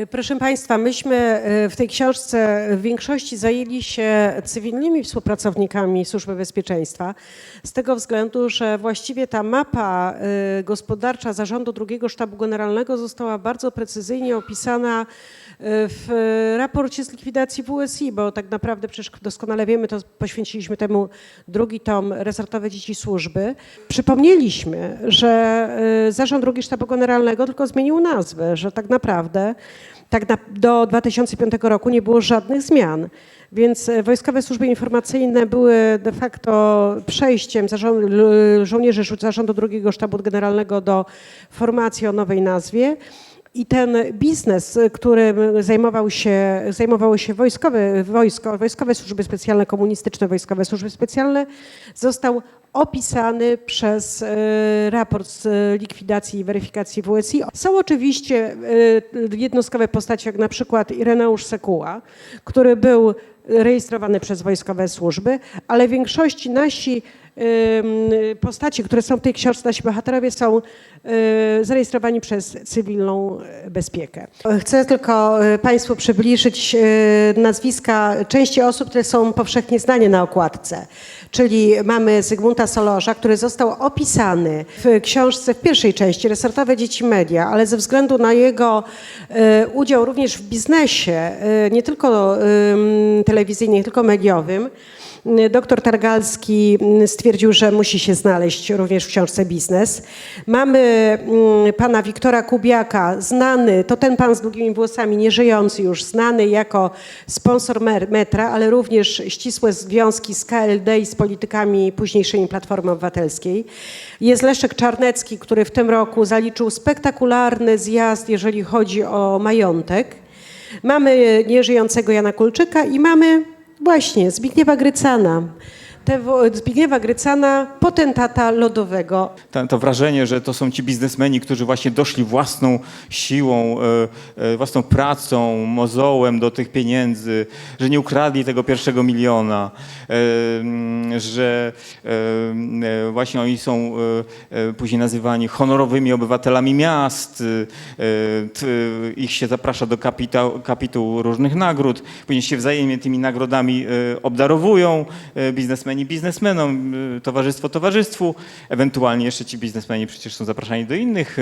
Y, Proszę Państwa, myśmy y, w tej książce w większości zajęli się cywilnymi współpracownikami Służby Bezpieczeństwa, z tego względu, że właściwie ta mapa y, gospodarcza Zarządu II Sztabu Generalnego została bardzo precyzyjnie opisana w raporcie z likwidacji WSI, bo tak naprawdę przecież doskonale wiemy, to poświęciliśmy temu drugi tom Resortowe Dzieci Służby. Przypomnieliśmy, że Zarząd II Sztabu Generalnego tylko zmienił nazwę, że tak naprawdę tak na, do 2005 roku nie było żadnych zmian. Więc e, wojskowe służby informacyjne były de facto przejściem l- żołnierzy Zarządu II Sztabu Generalnego do formacji o nowej nazwie. I ten biznes, którym zajmował się, zajmowały się wojskowe, wojsko, wojskowe służby specjalne, komunistyczne wojskowe służby specjalne, został opisany przez e, raport z likwidacji i weryfikacji WSI. Są oczywiście e, jednostkowe postacie, jak na przykład Ireneusz Sekuła, który był rejestrowany przez wojskowe służby, ale w większości nasi postaci, które są w tej książce, nasi bohaterowie są e, zarejestrowani przez cywilną bezpiekę. Chcę tylko e, Państwu przybliżyć e, nazwiska części osób, które są powszechnie znane na okładce. Czyli mamy Zygmunta Solorza, który został opisany w książce w pierwszej części Resortowe Dzieci Media, ale ze względu na jego udział również w biznesie, nie tylko telewizyjnym, nie tylko mediowym, Doktor Targalski stwierdził, że musi się znaleźć również w książce Biznes. Mamy mm, pana Wiktora Kubiaka, znany, to ten pan z długimi włosami, nieżyjący już, znany jako sponsor metra, ale również ścisłe związki z KLD i z politykami późniejszymi Platformy Obywatelskiej. Jest Leszek Czarnecki, który w tym roku zaliczył spektakularny zjazd, jeżeli chodzi o majątek. Mamy nieżyjącego Jana Kulczyka i mamy właśnie Zbigniewa Grycana. Te, wo- Zbigniewa Grycana, potentata lodowego. to, wrażenie, że to są ci biznesmeni, którzy właśnie doszli własną siłą, e, e, własną pracą, mozołem do tych pieniędzy, że nie ukradli tego pierwszego miliona, e, mm, że właśnie oni są później nazywani honorowymi obywatelami miast, ich się zaprasza do kapitał, kapitułu różnych nagród, później się wzajemnie tymi nagrodami obdarowują biznesmeni biznesmenom, e, towarzystwo towarzystwu, ewentualnie jeszcze ci biznesmeni przecież są zapraszani do innych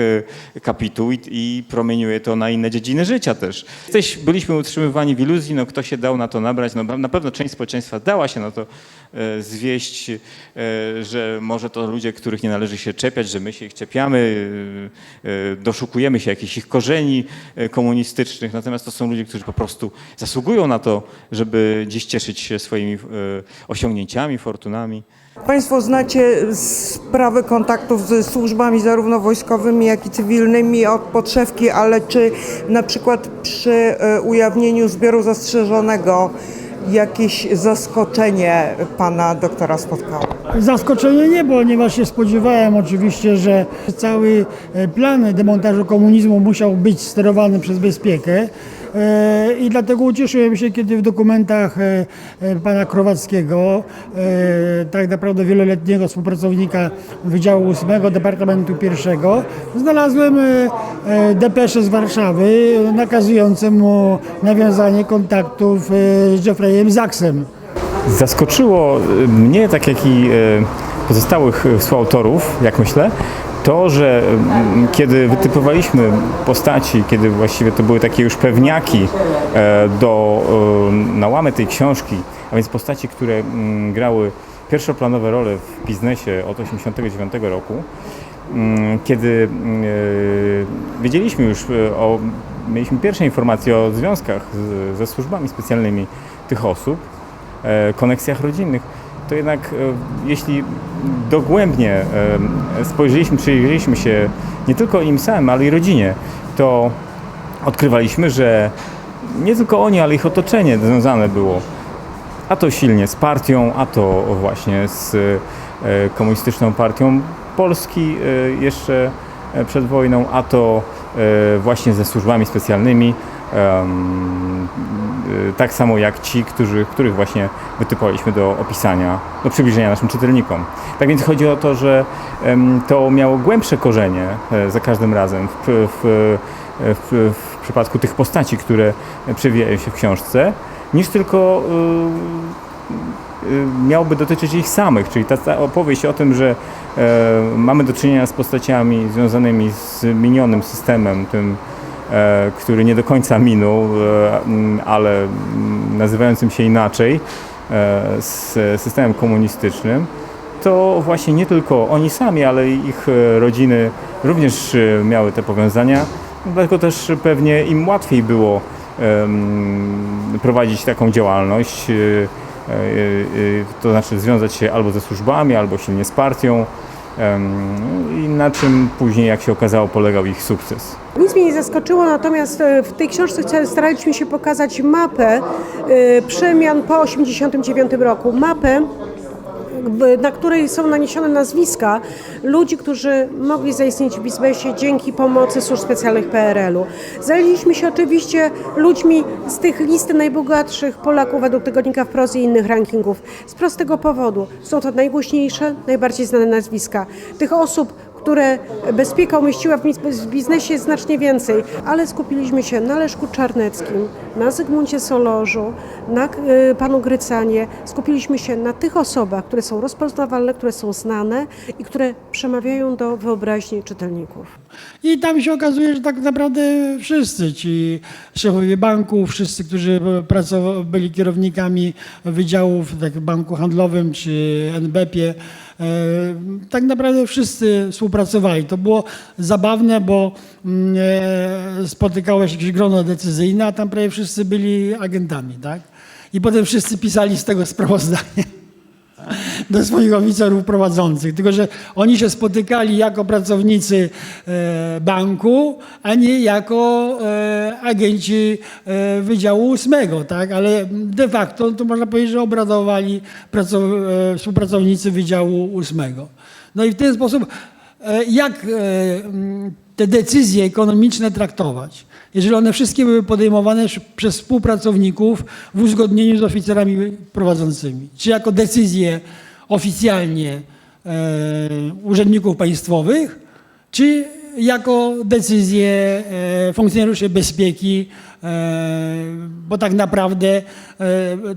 e, kapituł i, i promieniuje to na inne dziedziny życia też. Jesteś, byliśmy utrzymywani w iluzji, no kto się dał na to nabrać, no na pewno część społeczeństwa dała się na to e, zwieść, że może to ludzie, których nie należy się czepiać, że my się ich czepiamy, doszukujemy się jakichś ich korzeni komunistycznych, natomiast to są ludzie, którzy po prostu zasługują na to, żeby dziś cieszyć się swoimi osiągnięciami, fortunami. Państwo znacie sprawy kontaktów ze służbami zarówno wojskowymi, jak i cywilnymi od podszewki, ale czy na przykład przy e, ujawnieniu zbioru zastrzeżonego jakieś zaskoczenie pana doktora spotkało? Zaskoczenie nie, ponieważ się spodziewałem oczywiście, że cały e, plan demontażu komunizmu musiał być sterowany przez bezpiekę. E, I dlatego ucieszyłem się, kiedy w dokumentach e, e, pana Krowackiego, tak naprawdę wieloletniego współpracownika Wydziału 8 Departamentu I, znalazłem depesze z Warszawy nakazujące mu nawiązanie kontaktów z Jeffreyem Zaksem. Zaskoczyło mnie, tak jak i pozostałych współautorów, jak myślę, to, że mm, kiedy wytypowaliśmy postaci, kiedy właściwie to były takie już pewniaki e, do e, na łamy tej książki, a więc postaci, które mm, grały pierwszoplanowe role w biznesie od 1989 roku, Mm, kiedy e, wiedzieliśmy już o, mieliśmy pierwsze informacje o związkach ze służbami specjalnymi tych osób, koneksjach rodzinnych, to jednak e, jeśli dogłębnie e, spojrzeliśmy, przyjrzeliśmy się nie tylko im samym, ale i rodzinie, to odkrywaliśmy, że nie tylko oni, ale ich otoczenie związane było a to silnie z partią, a to właśnie z e, komunistyczną partią Polski jeszcze przed wojną, a to właśnie ze służbami specjalnymi. E, Tak samo jak ci, którzy, których właśnie wytypowaliśmy do opisania, do przybliżenia naszym czytelnikom. Tak więc chodzi o to, że to miało głębsze korzenie e, za każdym razem w, w, w, w przypadku tych postaci, które przewijają się w książce, niż tylko y, y, miałoby dotyczyć ich samych, czyli ta, opowieść o tym, że e, mamy do czynienia z postaciami związanymi z minionym systemem, tym, który nie do końca minął, e, m, ale m, nazywającym się inaczej, e, z systemem komunistycznym, to właśnie nie tylko oni sami, ale ich e, rodziny również e, miały te powiązania. Dlatego też pewnie im łatwiej było prowadzić taką działalność, e, e, e, to znaczy związać się albo ze służbami, albo silnie z partią. I na czym później, jak się okazało, polegał ich sukces. Nic mnie nie zaskoczyło, natomiast e, w tej książce staraliśmy się pokazać mapę e, przemian po 1989 roku. Mapę, na której są naniesione nazwiska ludzi, którzy mogli zaistnieć w biznesie dzięki pomocy służb specjalnych PRL-u. Zajęliśmy się oczywiście ludźmi z tych listy najbogatszych Polaków według tygodnika Wprost i innych rankingów. Z prostego powodu. Są to najgłośniejsze, najbardziej znane nazwiska. Tych osób, które bezpieka umieściła w biz- w biznesie znacznie więcej, ale skupiliśmy się na Leszku Czarneckim, na Zygmuncie Solorzu, na y, panu Grycanie. Skupiliśmy się na tych osobach, które są rozpoznawalne, które są znane i które przemawiają do wyobraźni czytelników. I tam się okazuje, że tak naprawdę wszyscy ci szefowie banków, wszyscy, którzy byli kierownikami wydziałów tak w banku handlowym czy NBP-ie, e, tak naprawdę wszyscy współpracowali. To było zabawne, bo mm, e, spotykało się jakieś grono decyzyjne, a tam prawie wszyscy byli agentami, tak? I potem wszyscy pisali z tego sprawozdanie do swoich oficerów prowadzących. Tylko, że oni się spotykali jako pracownicy e, banku, a nie jako e, agenci e, Wydziału Ósmego, tak? Ale de facto to można powiedzieć, że obradowali pracow- współpracownicy Wydziału Ósmego. No i w ten sposób, jak e, m, te decyzje ekonomiczne traktować? Jeżeli one wszystkie były podejmowane przez współpracowników w uzgodnieniu z oficerami prowadzącymi, czy jako decyzje oficjalnie e, urzędników państwowych, czy jako decyzje funkcjonariuszy bezpieki, e, bo tak naprawdę e,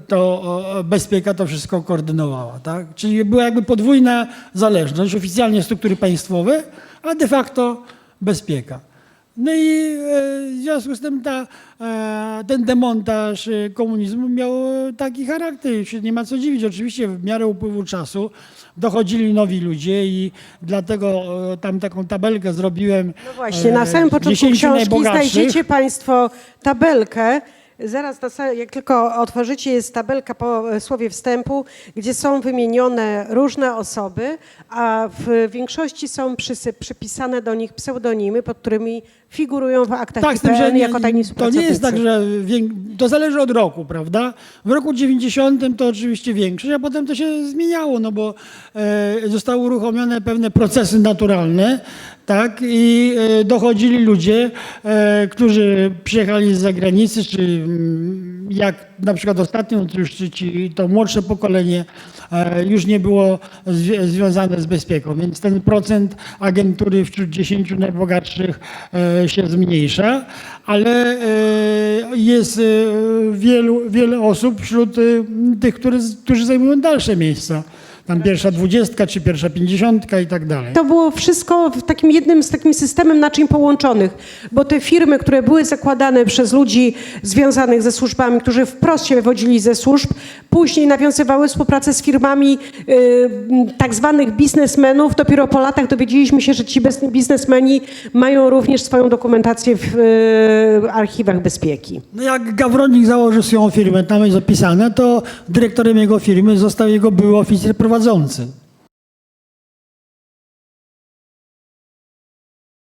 to bezpieka to wszystko koordynowała. Tak? Czyli była jakby podwójna zależność, oficjalnie struktury państwowe, a de facto bezpieka. No i e, w związku z tym ta, e, ten demontaż e, komunizmu miał taki charakter. Się nie ma co dziwić. Oczywiście w miarę upływu czasu dochodzili nowi ludzie i dlatego tam taką tabelkę zrobiłem. No właśnie, na samym początku 10 książki znajdziecie Państwo tabelkę. Zaraz, jak tylko otworzycie, jest tabelka po e, słowie wstępu, gdzie są wymienione różne osoby, a w większości są przysy, przypisane do nich pseudonimy, pod którymi figurują w aktach Tak, z tym, IPN że nie, jako tajni to nie jest tak, że to zależy od roku, prawda? W roku 90 to oczywiście większość, a potem to się zmieniało, no bo e, zostały uruchomione pewne procesy naturalne, tak? I e, dochodzili ludzie, e, którzy przyjechali z zagranicy, czy mm, jak na przykład ostatnio, to już ci, to młodsze pokolenie e, już nie było zwi- związane z bezpieką, więc ten procent agentury wśród 10 najbogatszych się zmniejsza, ale jest wielu, wiele osób wśród tych, które, którzy zajmują dalsze miejsca. Tam pierwsza dwudziestka, czy pierwsza pięćdziesiątka i tak dalej. To było wszystko w takim jednym z takim systemem naczyń połączonych, bo te firmy, które były zakładane przez ludzi związanych ze służbami, którzy wprost się wywodzili ze służb, później nawiązywały współpracę z firmami y, tak zwanych biznesmenów. Dopiero po latach dowiedzieliśmy się, że ci biznesmeni mają również swoją dokumentację w y, archiwach bezpieki. No jak Gawronik założył swoją firmę, tam jest zapisane, to dyrektorem jego firmy został jego były oficer prowadzący.